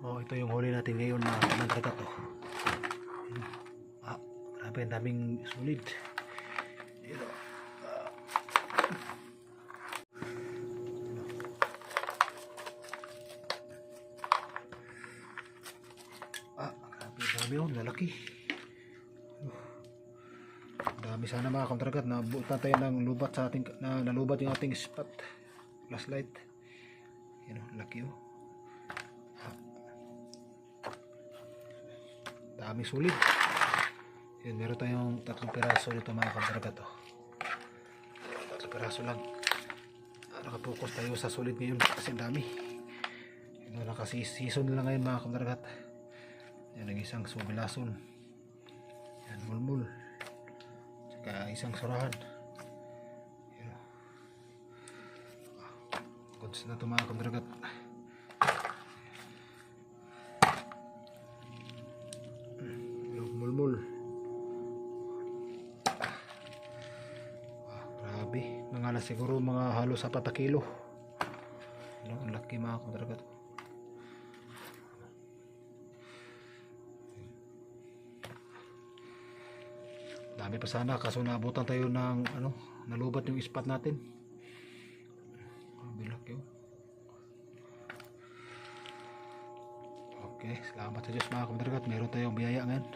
Oh, ito yung huli natin ngayon na kanandragat oh. Ah, grabe ang daming solid. Ito. Ah, grabe, dami yun, lalaki. Dami sana mga kontragat na buutan tayo ng lubat sa ating na nalubat yung ating spot flashlight. Yan oh, laki oh. Dami sulit. Yan, meron tayong tatlong piraso dito mga kontragat oh. Tatlong piraso lang. Ah, Nakapokus tayo sa sulit ngayon kasi dami. Yan, nakasi-season lang ngayon mga kontragat. Yan ang isang subilason. Yan, mulmul. Tsaka isang surahan. Yan. Goods na ito mga kontragat. Yung Mga na siguro mga halos apat na kilo. Ano, ang laki mga kontragat. Dami pa sana kaso naabutan tayo ng ano, nalubat yung spot natin. Grabe laki oh. Okay, salamat sa Diyos mga kumdragat. Meron tayong biyaya ngayon.